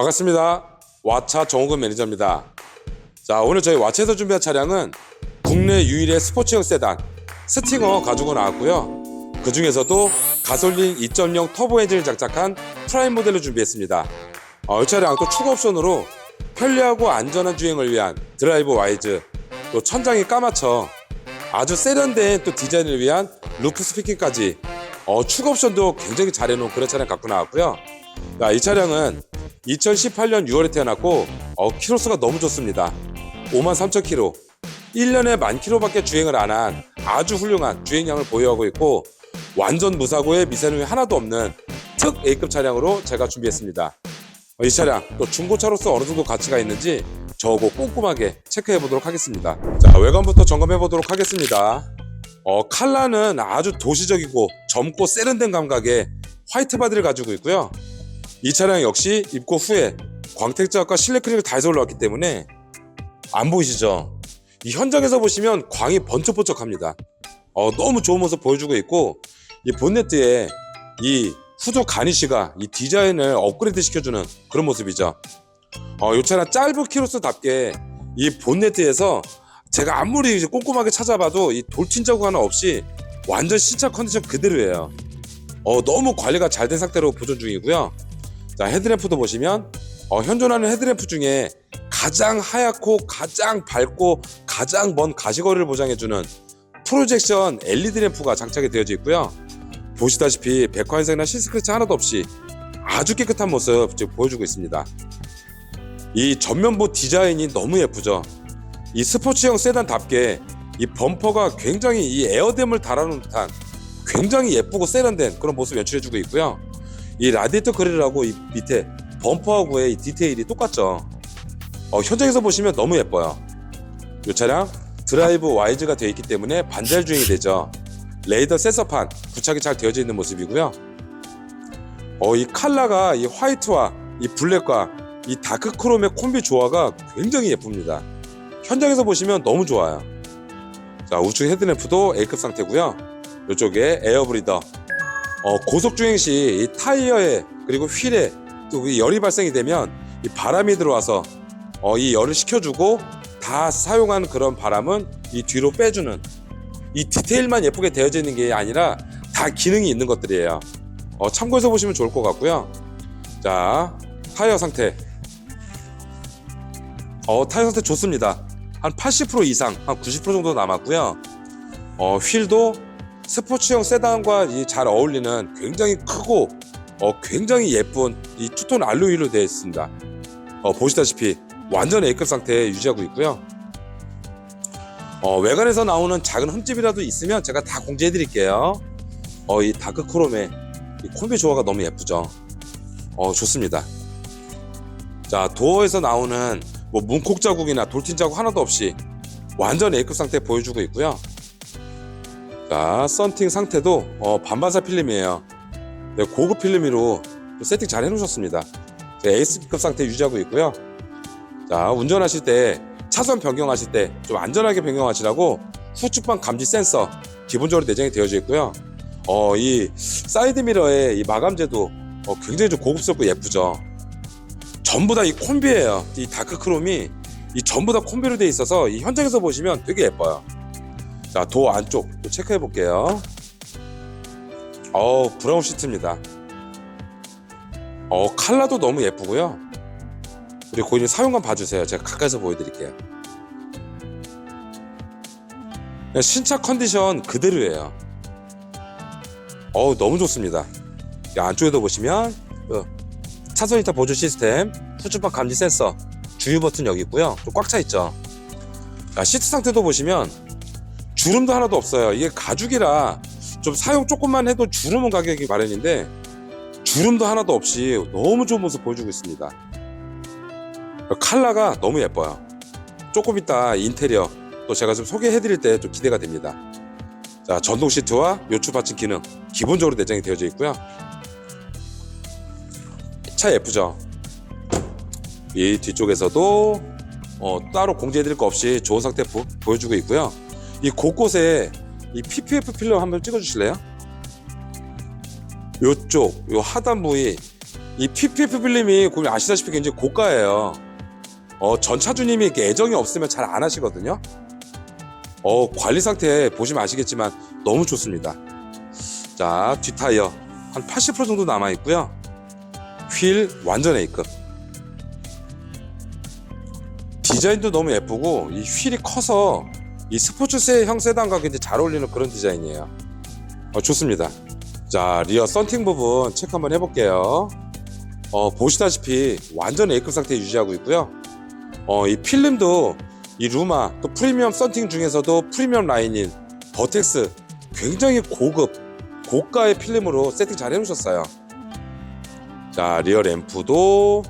반갑습니다. 와차 정호근 매니저입니다. 자, 오늘 저희 와차에서 준비한 차량은 국내 유일의 스포츠형 세단 스팅어 가지고 나왔고요. 그 중에서도 가솔린 2.0 터보 엔진을 장착한 프라임 모델을 준비했습니다. 어, 이 차량 또 추가 옵션으로 편리하고 안전한 주행을 위한 드라이브 와이즈, 또 천장이 까맣죠. 아주 세련된 또 디자인을 위한 루프 스피킹까지 어, 추가 옵션도 굉장히 잘 해놓은 그런 차량 갖고 나왔고요. 자, 이 차량은 2018년 6월에 태어났고 어, 키로수가 너무 좋습니다. 5만 3천 킬로. 1년에 만 킬로밖에 주행을 안 한 아주 훌륭한 주행량을 보유하고 있고 완전 무사고에 미세누이 하나도 없는 특 A급 차량으로 제가 준비했습니다. 어, 이 차량 또 중고차로서 어느 정도 가치가 있는지 저거 꼼꼼하게 체크해 보도록 하겠습니다. 자 외관부터 점검해 보도록 하겠습니다. 어, 칼라는 아주 도시적이고 젊고 세련된 감각의 화이트 바디를 가지고 있고요. 이 차량 역시 입고 후에 광택자과 실내 크림을 다 해서 올라왔기 때문에 안 보이시죠? 이 현장에서 보시면 광이 번쩍번쩍합니다. 어, 너무 좋은 모습 보여주고 있고 이 본네트에 이 후조 가니쉬가 이 디자인을 업그레이드 시켜주는 그런 모습이죠. 어, 이 차량 짧은 키로수답게 이 본네트에서 제가 아무리 이제 꼼꼼하게 찾아봐도 이 돌친 자국 하나 없이 완전 신차 컨디션 그대로예요. 어, 너무 관리가 잘 된 상태로 보존 중이고요. 자, 헤드램프도 보시면 어, 현존하는 헤드램프 중에 가장 하얗고 가장 밝고 가장 먼 가시거리를 보장해주는 프로젝션 LED 램프가 장착이 되어져 있고요. 보시다시피 백화현상이나 실스크래치 하나도 없이 아주 깨끗한 모습 지금 보여주고 있습니다. 이 전면부 디자인이 너무 예쁘죠. 이 스포츠형 세단답게 이 범퍼가 굉장히 이 에어댐을 달아놓은 듯한 굉장히 예쁘고 세련된 그런 모습 연출해주고 있고요. 이 라디에이터 그릴하고 이 밑에 범퍼하고의 이 디테일이 똑같죠. 어, 현장에서 보시면 너무 예뻐요. 이 차량 드라이브 와이즈가 되어 있기 때문에 반절 주행이 되죠. 레이더 센서판 부착이 잘 되어져 있는 모습이고요. 어, 이 컬러가 이 화이트와 이 블랙과 이 다크 크롬의 콤비 조화가 굉장히 예쁩니다. 현장에서 보시면 너무 좋아요. 자, 우측 헤드램프도 A급 상태고요. 이쪽에 에어브리더. 어, 고속 주행 시이 타이어에 그리고 휠에 또이 열이 발생이 되면 이 바람이 들어와서 어, 이 열을 식혀주고 다 사용한 그런 바람은 이 뒤로 빼주는 이 디테일만 예쁘게 되어져 있는 게 아니라 다 기능이 있는 것들이에요. 어, 참고해서 보시면 좋을 것 같고요. 자, 타이어 상태. 어, 타이어 상태 좋습니다. 한 80% 이상, 한 90% 정도 남았고요. 어, 휠도 스포츠형 세단과 이잘 어울리는 굉장히 크고 어, 굉장히 예쁜 이 투톤 알로이로 되어 있습니다. 어, 보시다시피 완전 A급 상태에 유지하고 있고요. 어, 외관에서 나오는 작은 흠집이라도 있으면 제가 다 공지해 드릴게요. 어, 이 다크 크롬의 이 콤비 조화가 너무 예쁘죠. 어, 좋습니다. 자, 도어에서 나오는 뭐 문콕 자국이나 돌팀 자국 하나도 없이 완전 A급 상태 보여주고 있고요. 자, 썬팅 상태도 어, 반반사 필름이에요. 네, 고급 필름으로 세팅 잘 해놓으셨습니다. 에이스급 상태 유지하고 있고요. 자, 운전하실 때 차선 변경하실 때 좀 안전하게 변경하시라고 후측방 감지 센서 기본적으로 내장이 되어져 있고요. 어, 이 사이드 미러의 이 마감재도 어, 굉장히 좀 고급스럽고 예쁘죠. 전부 다 이 콤비예요. 이 다크 크롬이 이 전부 다 콤비로 되어 있어서 이 현장에서 보시면 되게 예뻐요. 자, 도어 안쪽 또 체크해 볼게요. 어, 브라운 시트입니다. 어, 컬러도 너무 예쁘고요. 우리 고객님 사용감 봐주세요. 제가 가까이서 보여드릴게요. 그냥 신차 컨디션 그대로예요. 어우 너무 좋습니다. 이 안쪽에도 보시면 어, 차선 이탈 보조 시스템, 후측방 감지 센서, 주유 버튼 여기 있고요. 좀꽉차 있죠. 자, 시트 상태도 보시면 주름도 하나도 없어요. 이게 가죽이라 좀 사용 조금만 해도 주름은 가격이 마련인데 주름도 하나도 없이 너무 좋은 모습 보여주고 있습니다. 컬러가 너무 예뻐요. 조금 이따 인테리어 또 제가 좀 소개해드릴 때 좀 기대가 됩니다. 자 전동 시트와 요추 받침 기능 기본적으로 내장이 되어져 있고요. 차 예쁘죠? 이 뒤쪽에서도 어, 따로 공지해드릴 거 없이 좋은 상태 보, 보여주고 있고요. 이 곳곳에 이 PPF 필름 한번 찍어주실래요? 요쪽 요 하단 부위 이 PPF 필름이 아시다시피 굉장히 고가예요. 어, 전 차주님이 이렇게 애정이 없으면 잘 안 하시거든요. 어, 관리 상태 보시면 아시겠지만 너무 좋습니다. 자, 뒷타이어 한 80% 정도 남아 있고요. 휠 완전 A급. 디자인도 너무 예쁘고 이 휠이 커서 이 스포츠형 세단과 굉장히 잘 어울리는 그런 디자인이에요. 어, 좋습니다. 자, 리어 썬팅 부분 체크 한번 해볼게요. 어, 보시다시피 완전 A급 상태 유지하고 있고요. 어, 이 필름도 이 루마 또 프리미엄 썬팅 중에서도 프리미엄 라인인 버텍스 굉장히 고급 고가의 필름으로 세팅 잘 해놓으셨어요. 자, 리어 램프도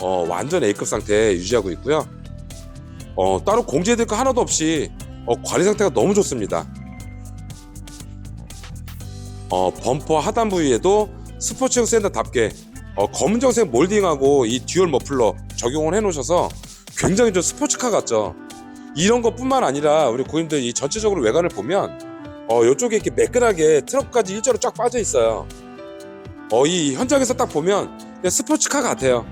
어, 완전 A급 상태 유지하고 있고요. 어, 따로 공제될 거 하나도 없이 어, 관리 상태가 너무 좋습니다. 어, 범퍼 하단 부위에도 스포츠형 샌더답게 어, 검은정색 몰딩하고 이 듀얼 머플러 적용을 해놓으셔서 굉장히 좀 스포츠카 같죠. 이런 것뿐만 아니라 우리 고객님들 이 전체적으로 외관을 보면 어, 이쪽에 이렇게 매끈하게 트럭까지 일자로 쫙 빠져 있어요. 어, 이 현장에서 딱 보면 스포츠카 같아요.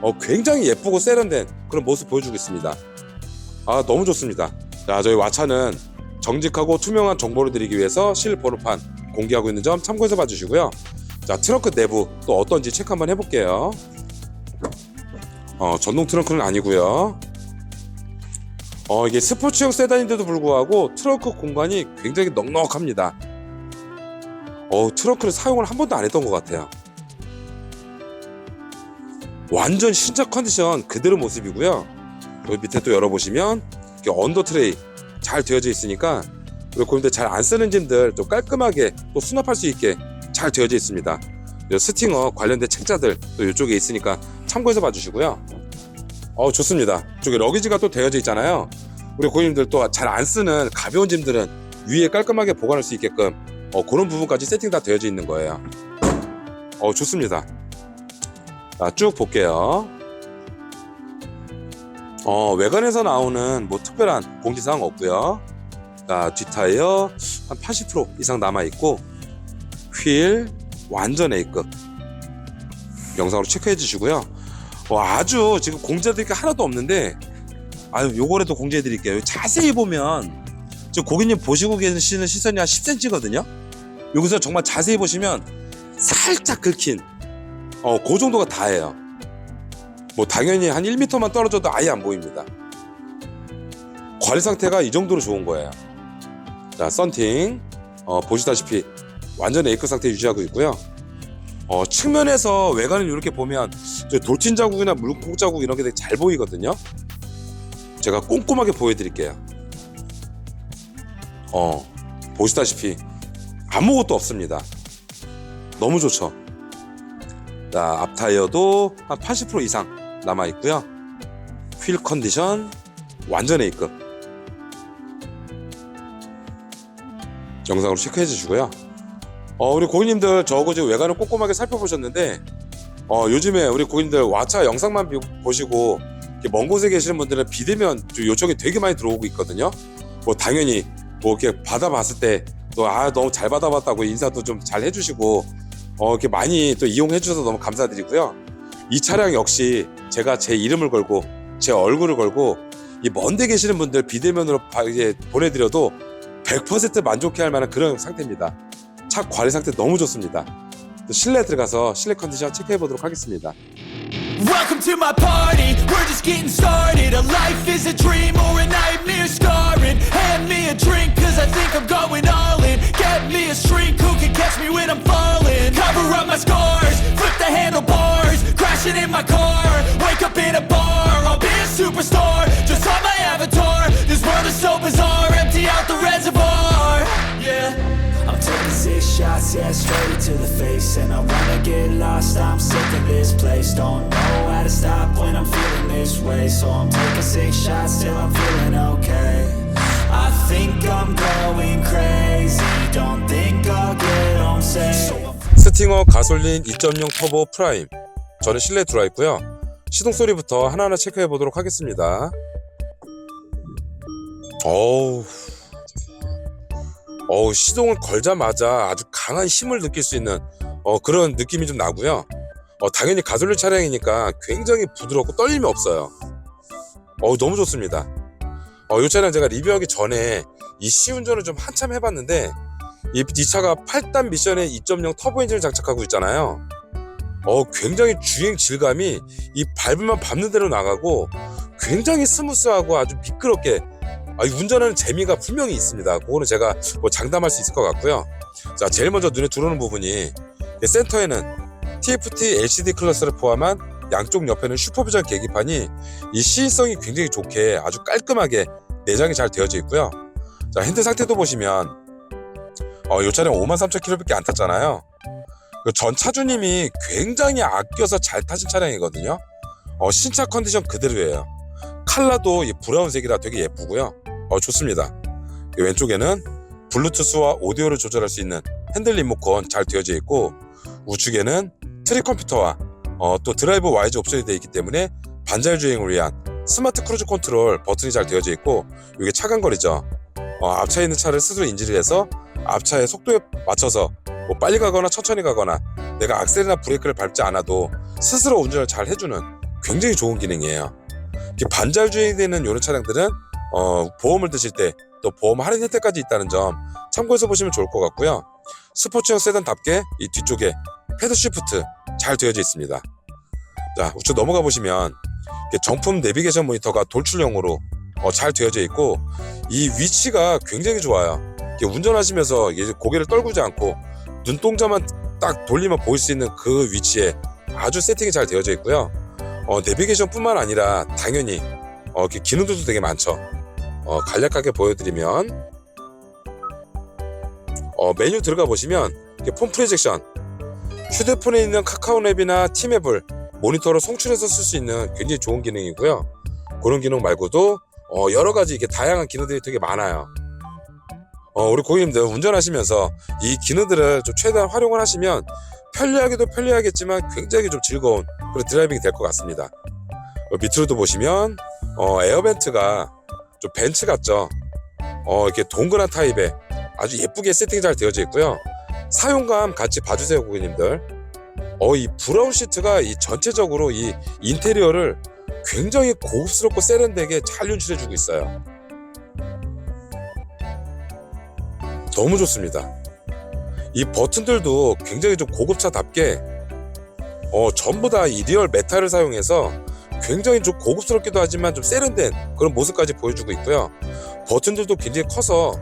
어, 굉장히 예쁘고 세련된 그런 모습 보여주고 있습니다. 아, 너무 좋습니다. 자, 저희 와차는 정직하고 투명한 정보를 드리기 위해서 실번호판 공개하고 있는 점 참고해서 봐주시고요. 자, 트렁크 내부 또 어떤지 체크 한번 해볼게요. 어, 전동 트렁크는 아니고요. 어, 이게 스포츠형 세단인데도 불구하고 트렁크 공간이 굉장히 넉넉합니다. 어, 트렁크를 사용을 한 번도 안 했던 것 같아요. 완전 신작 컨디션 그대로 모습이고요. 여기 밑에 또 열어보시면 언더 트레이 잘 되어져 있으니까 우리 고객님들 잘 안 쓰는 짐들 또 깔끔하게 또 수납할 수 있게 잘 되어져 있습니다. 이 스팅어 관련된 책자들 또 이쪽에 있으니까 참고해서 봐주시고요. 어 좋습니다. 이쪽에 러기지가 또 되어져 있잖아요. 우리 고객님들 또 잘 안 쓰는 가벼운 짐들은 위에 깔끔하게 보관할 수 있게끔 어, 그런 부분까지 세팅 다 되어져 있는 거예요. 어 좋습니다. 자, 쭉 볼게요. 어, 외관에서 나오는 뭐 특별한 공지사항 없고요. 자, 뒷타이어 한 80% 이상 남아 있고 휠 완전 A급 영상으로 체크해 주시고요. 어, 아주 지금 공지해드릴 게 하나도 없는데 아유 요거라도 공지해 드릴게요. 자세히 보면 지금 고객님 보시고 계시는 시선이 한 10cm거든요. 여기서 정말 자세히 보시면 살짝 긁힌 어, 그 정도가 다예요. 뭐 당연히 한 1m만 떨어져도 아예 안 보입니다. 관리 상태가 이 정도로 좋은 거예요. 자, 썬팅 어, 보시다시피 완전 A급 상태 유지하고 있고요. 어, 측면에서 외관을 이렇게 보면 저 돌진 자국이나 물고기 자국 이런 게 되게 잘 보이거든요. 제가 꼼꼼하게 보여드릴게요. 어, 보시다시피 아무것도 없습니다. 너무 좋죠. 자, 앞 타이어도 한 80% 이상 남아 있고요. 휠 컨디션 완전 A급. 영상으로 체크해 주시고요. 어, 우리 고객님들 저거 지금 외관을 꼼꼼하게 살펴보셨는데 어, 요즘에 우리 고객님들 와차 영상만 비- 보시고 먼 곳에 계시는 분들은 비대면 좀 요청이 되게 많이 들어오고 있거든요. 뭐 당연히 뭐 이렇게 받아봤을 때 또 아 너무 잘 받아봤다고 인사도 좀 잘 해주시고 어 이렇게 많이 또 이용해 주셔서 너무 감사드리고요. 이 차량 역시 제가 제 이름을 걸고 제 얼굴을 걸고 이 먼데 계시는 분들 비대면으로 보내드려도 100% 만족해 할 만한 그런 상태입니다. 차 관리 상태 너무 좋습니다. 또 실내 들어가서 실내 컨디션 체크해 보도록 하겠습니다. Welcome to my party, we're just getting started A life is a dream or a nightmare scarring Hand me a drink I think I'm going all in. Get me a shrink who can catch me when I'm falling. Cover up my scars, flip the handlebars Crashing in my car, wake up in a bar I'll be a superstar, just on my avatar This world is so bizarre, empty out the reservoir. Yeah. I'm taking six shots, yeah, straight to the face. And I wanna get lost, I'm sick of this place. Don't know how to stop when I'm feeling this way. So I'm taking six shots till I'm feeling okay 스팅어 가솔린 2.0 터보 프라임. 저는 실내 있고요. 시동 소리부터 하나하나 체크해 보도록 하겠습니다. 어우. 어우 시동을 걸자마자 아주 강한 힘을 느낄 수 있는 어, 그런 느낌이 좀 나고요. 어, 당연히 가솔린 차량이니까 굉장히 부드럽고 떨림이 없어요. 어, 너무 좋습니다. 어, 이 차량 제가 리뷰하기 전에 이 시운전을 좀 한참 해봤는데 이, 이 차가 8단 미션에 2.0 터보 엔진을 장착하고 있잖아요. 어, 굉장히 주행 질감이 이 밟으면 밟는 대로 나가고 굉장히 스무스하고 아주 미끄럽게 아, 이 운전하는 재미가 분명히 있습니다. 그거는 제가 뭐 장담할 수 있을 것 같고요. 자, 제일 먼저 눈에 들어오는 부분이 이 센터에는 TFT LCD 클러스를 포함한 양쪽 옆에는 슈퍼비전 계기판이 이 시인성이 굉장히 좋게 아주 깔끔하게 내장이 잘 되어져 있고요. 자, 핸들 상태도 보시면 어, 이 차량 53,000km밖에 안 탔잖아요. 그 전 차주님이 굉장히 아껴서 잘 타신 차량이거든요. 어, 신차 컨디션 그대로예요. 칼라도 이 브라운색이라 되게 예쁘고요. 어, 좋습니다. 이 왼쪽에는 블루투스와 오디오를 조절할 수 있는 핸들 리모컨 잘 되어져 있고 우측에는 트리 컴퓨터와 어, 또 드라이브 와이즈 옵션이 되어 있기 때문에 반자율 주행을 위한 스마트 크루즈 컨트롤 버튼이 잘 되어져 있고 이게 차간거리죠. 어, 앞차에 있는 차를 스스로 인지를 해서 앞차의 속도에 맞춰서 뭐 빨리 가거나 천천히 가거나 내가 악셀이나 브레이크를 밟지 않아도 스스로 운전을 잘 해주는 굉장히 좋은 기능이에요. 반자율 주행이 되는 이런 차량들은 어, 보험을 드실 때 또 보험 할인 혜택까지 있다는 점 참고해서 보시면 좋을 것 같고요. 스포츠형 세단답게 이 뒤쪽에 패드 시프트 잘 되어져 있습니다. 자, 우측 넘어가 보시면 정품 내비게이션 모니터가 돌출형으로 어, 잘 되어져 있고 이 위치가 굉장히 좋아요. 운전하시면서 고개를 떨구지 않고 눈동자만 딱 돌리면 보일 수 있는 그 위치에 아주 세팅이 잘 되어져 있고요. 어, 내비게이션뿐만 아니라 당연히 어, 이렇게 기능들도 되게 많죠. 어, 간략하게 보여드리면 어, 메뉴 들어가 보시면 폰 프로젝션 휴대폰에 있는 카카오랩이나 티맵을 모니터로 송출해서 쓸 수 있는 굉장히 좋은 기능이고요. 그런 기능 말고도 어, 여러 가지 이렇게 다양한 기능들이 되게 많아요. 어, 우리 고객님들 운전하시면서 이 기능들을 좀 최대한 활용을 하시면 편리하기도 편리하겠지만 굉장히 좀 즐거운 그런 드라이빙이 될 것 같습니다. 어, 밑으로도 보시면 어, 에어벤트가 좀 벤츠 같죠. 어, 이렇게 동그란 타입에 아주 예쁘게 세팅이 잘 되어져 있고요. 사용감 같이 봐주세요, 고객님들. 어, 이 브라운 시트가 이 전체적으로 이 인테리어를 굉장히 고급스럽고 세련되게 잘 연출해주고 있어요. 너무 좋습니다. 이 버튼들도 굉장히 좀 고급차답게 어, 전부 다 이 리얼 메탈을 사용해서 굉장히 좀 고급스럽기도 하지만 좀 세련된 그런 모습까지 보여주고 있고요. 버튼들도 굉장히 커서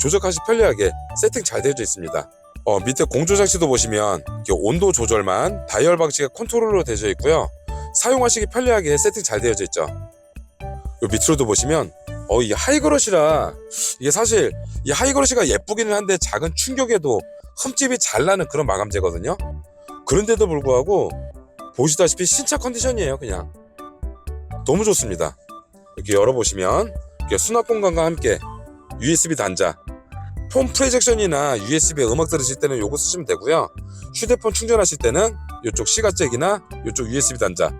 조작하시 편리하게 세팅 잘 되어져 있습니다. 어, 밑에 공조 장치도 보시면 온도 조절만 다이얼 방식의 컨트롤로 되어 있고요. 사용하시기 편리하게 세팅 잘 되어져 있죠. 요 밑으로도 보시면 어, 이 하이그러시라 이게 사실 이 하이그러시가 예쁘기는 한데 작은 충격에도 흠집이 잘 나는 그런 마감재거든요. 그런데도 불구하고 보시다시피 신차 컨디션이에요, 그냥. 너무 좋습니다. 이렇게 열어보시면 이렇게 수납 공간과 함께 USB 단자, 폰 프로젝션이나 USB에 음악 들으실 때는 요거 쓰시면 되고요. 휴대폰 충전하실 때는 이쪽 시가잭이나 이쪽 USB 단자.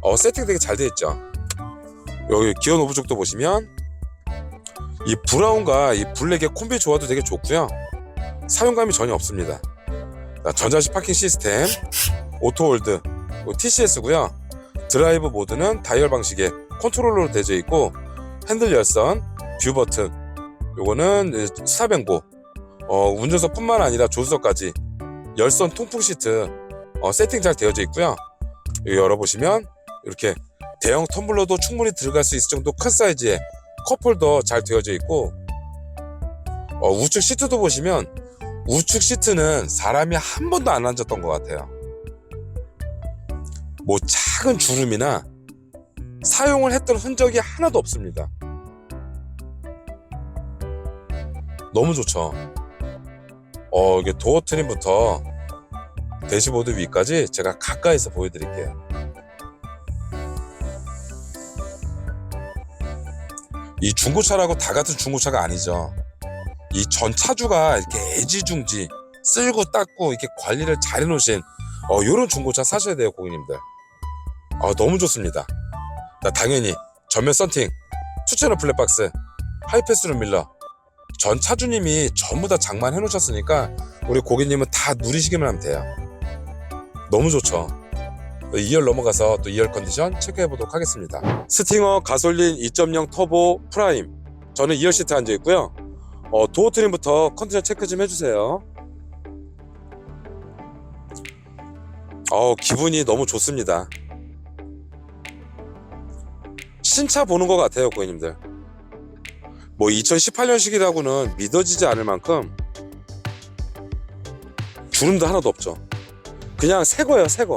어, 세팅 되게 잘 되어 있죠. 여기 기어 노브 쪽도 보시면 이 브라운과 이 블랙의 콤비 조화도 되게 좋고요. 사용감이 전혀 없습니다. 자, 전자식 파킹 시스템, 오토홀드, TCS고요. 드라이브 모드는 다이얼 방식의 컨트롤러로 되어 있고 핸들 열선, 뷰 버튼, 요거는 앵보, 어, 운전석뿐만 아니라 조수석까지 열선 통풍 시트 어, 세팅 잘 되어져 있고요. 열어보시면 이렇게 대형 텀블러도 충분히 들어갈 수 있을 정도 큰 사이즈의 컵홀더 잘 되어져 있고 어, 우측 시트도 보시면 우측 시트는 사람이 한 번도 안 앉았던 것 같아요. 뭐 작은 주름이나 사용을 했던 흔적이 하나도 없습니다. 너무 좋죠. 어, 이게 도어 트림부터 대시보드 위까지 제가 가까이서 보여드릴게요. 이 중고차라고 다 같은 중고차가 아니죠. 이 전 차주가 이렇게 애지중지 쓸고 닦고 이렇게 관리를 잘 해놓으신 어, 요런 중고차 사셔야 돼요, 고객님들. 아, 너무 좋습니다. 자, 당연히 전면 썬팅, 투체너 플랫박스, 하이패스룸 밀러, 전 차주님이 전부 다 장만해 놓으셨으니까 우리 고객님은 다 누리시기만 하면 돼요. 너무 좋죠. 2열 넘어가서 또 2열 컨디션 체크해 보도록 하겠습니다. 스팅어 가솔린 2.0 터보 프라임. 저는 2열 시트 앉아 있고요. 어, 도어 트림부터 컨디션 체크 좀 해주세요. 어, 기분이 너무 좋습니다. 신차 보는 것 같아요, 고객님들. 뭐 2018년식이라고는 믿어지지 않을 만큼 주름도 하나도 없죠. 그냥 새 거예요, 새 거.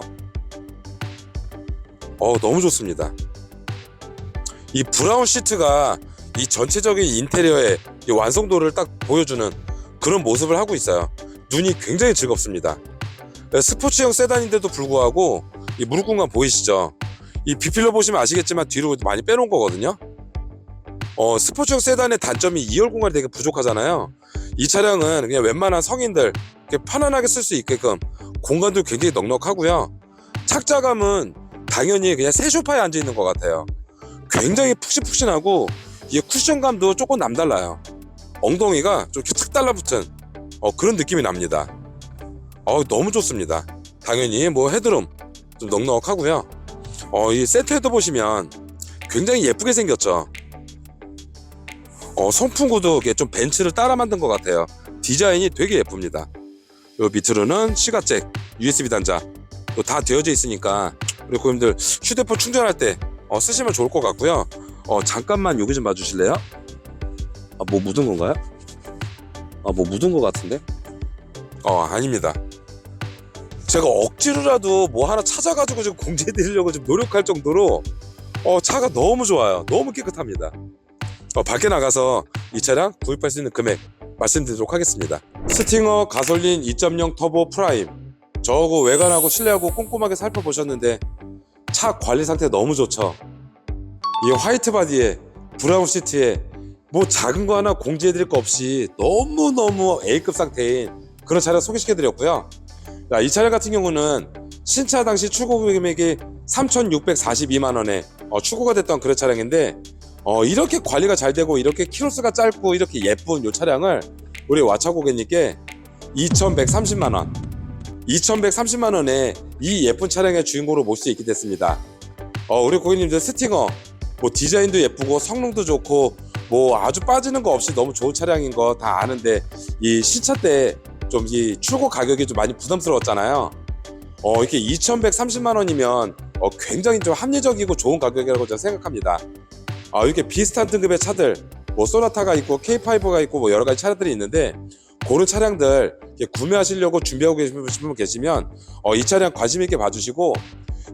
어, 너무 좋습니다. 이 브라운 시트가 이 전체적인 인테리어의 이 완성도를 딱 보여주는 그런 모습을 하고 있어요. 눈이 굉장히 즐겁습니다. 스포츠형 세단인데도 불구하고 이 무릎 공간 보이시죠? 이 비필러 보시면 아시겠지만 뒤로 많이 빼놓은 거거든요. 어, 스포츠형 세단의 단점이 2열 공간이 되게 부족하잖아요. 이 차량은 그냥 웬만한 성인들 편안하게 쓸 수 있게끔 공간도 굉장히 넉넉하고요. 착자감은 당연히 그냥 새 소파에 앉아 있는 것 같아요. 굉장히 푹신푹신하고 이 쿠션감도 조금 남달라요. 엉덩이가 좀 이렇게 탁 달라붙은 어, 그런 느낌이 납니다. 어, 너무 좋습니다. 당연히 뭐 헤드룸 좀 넉넉하고요. 어, 이 세트 헤드 보시면 굉장히 예쁘게 생겼죠. 어, 송풍구도 이게 좀 벤츠를 따라 만든 것 같아요. 디자인이 되게 예쁩니다. 요 밑으로는 시가잭, USB 단자 또 다 되어져 있으니까 우리 고객님들 휴대폰 충전할 때 어, 쓰시면 좋을 것 같고요. 어, 잠깐만 여기 좀 봐주실래요? 아, 뭐 묻은 건가요? 아, 뭐 묻은 것 같은데? 어, 아닙니다. 제가 억지로라도 뭐 하나 찾아가지고 좀 공개해드리려고 좀 노력할 정도로 어, 차가 너무 좋아요. 너무 깨끗합니다. 어, 밖에 나가서 이 차량 구입할 수 있는 금액 말씀드리도록 하겠습니다. 스팅어 가솔린 2.0 터보 프라임. 저거 외관하고 실내하고 꼼꼼하게 살펴보셨는데 차 관리 상태 너무 좋죠. 이 화이트 바디에 브라운 시트에 뭐 작은 거 하나 공지해드릴 거 없이 너무너무 A급 상태인 그런 차량 소개시켜드렸고요. 자, 이 차량 같은 경우는 신차 당시 출고 금액이 3,642만 원에 어, 출고가 됐던 그런 차량인데 어, 이렇게 관리가 잘 되고 이렇게 키로수가 짧고 이렇게 예쁜 이 차량을 우리 와차 고객님께 2,130만 원, 2,130만 원에 이 예쁜 차량의 주인공으로 모실 수 있게 됐습니다. 어, 우리 고객님들 스팅어 뭐 디자인도 예쁘고 성능도 좋고 뭐 아주 빠지는 거 없이 너무 좋은 차량인 거 다 아는데 이 신차 때 좀 이 출고 가격이 좀 많이 부담스러웠잖아요. 어, 이렇게 2,130만 원이면 어, 굉장히 좀 합리적이고 좋은 가격이라고 저는 생각합니다. 아, 이렇게 비슷한 등급의 차들, 뭐 소나타가 있고 K5가 있고 뭐 여러 가지 차량들이 있는데 그런 차량들 구매하시려고 준비하고 계시는 분 계시면 어, 이 차량 관심 있게 봐주시고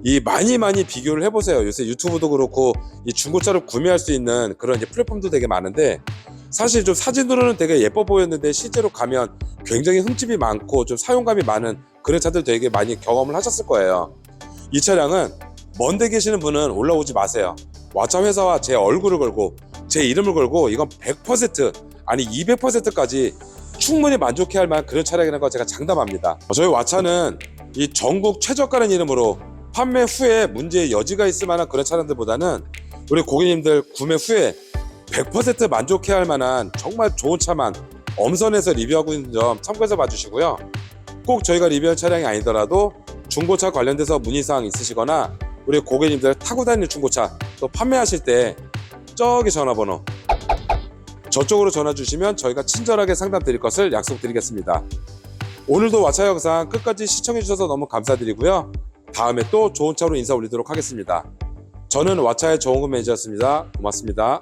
이 많이 많이 비교를 해보세요. 요새 유튜브도 그렇고 이 중고차를 구매할 수 있는 그런 이제 플랫폼도 되게 많은데 사실 좀 사진으로는 되게 예뻐 보였는데 실제로 가면 굉장히 흠집이 많고 좀 사용감이 많은 그런 차들 되게 많이 경험을 하셨을 거예요. 이 차량은 먼데 계시는 분은 올라오지 마세요. 와차 회사와 제 얼굴을 걸고 제 이름을 걸고 이건 100% 아니 200%까지 충분히 만족해야 할 만한 그런 차량이라는 거 제가 장담합니다. 저희 와차는 이 전국 최저가는 이름으로 판매 후에 문제의 여지가 있을 만한 그런 차량들보다는 우리 고객님들 구매 후에 100% 만족해야 할 만한 정말 좋은 차만 엄선해서 리뷰하고 있는 점 참고해서 봐주시고요. 꼭 저희가 리뷰할 차량이 아니더라도 중고차 관련돼서 문의사항 있으시거나 우리 고객님들 타고 다니는 중고차 또 판매하실 때 저기 전화번호 저쪽으로 전화 주시면 저희가 친절하게 상담 드릴 것을 약속드리겠습니다. 오늘도 와차 영상 끝까지 시청해 주셔서 너무 감사드리고요. 다음에 또 좋은 차로 인사 올리도록 하겠습니다. 저는 와차의 정호근 매니저였습니다. 고맙습니다.